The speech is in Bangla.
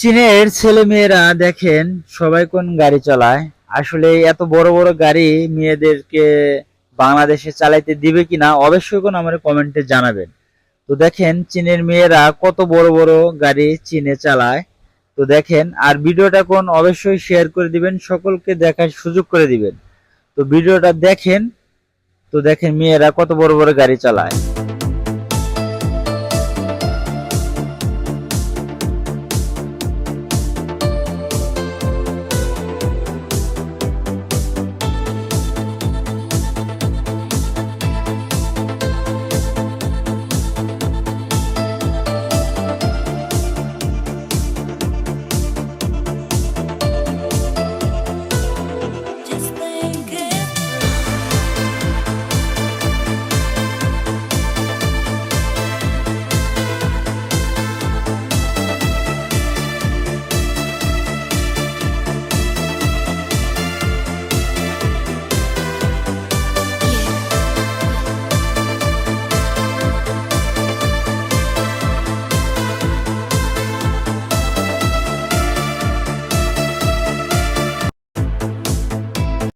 চীনের ছেলে মেয়েরা দেখেন সবাই কোন গাড়ি চালায়। আসলে এত বড় বড় গাড়ি মেয়েদেরকে বাংলাদেশে চালাইতে দিবে কিনা অবশ্যই কোন আমার কমেন্টে জানাবেন। তো দেখেন চীনের মেয়েরা কত বড় বড় গাড়ি চীনে চালায়। তো দেখেন, আর ভিডিওটা কোন অবশ্যই শেয়ার করে দিবেন, সকলকে দেখার সুযোগ করে দিবেন। তো ভিডিওটা দেখেন, তো দেখেন মেয়েরা কত বড় বড় গাড়ি চালায়।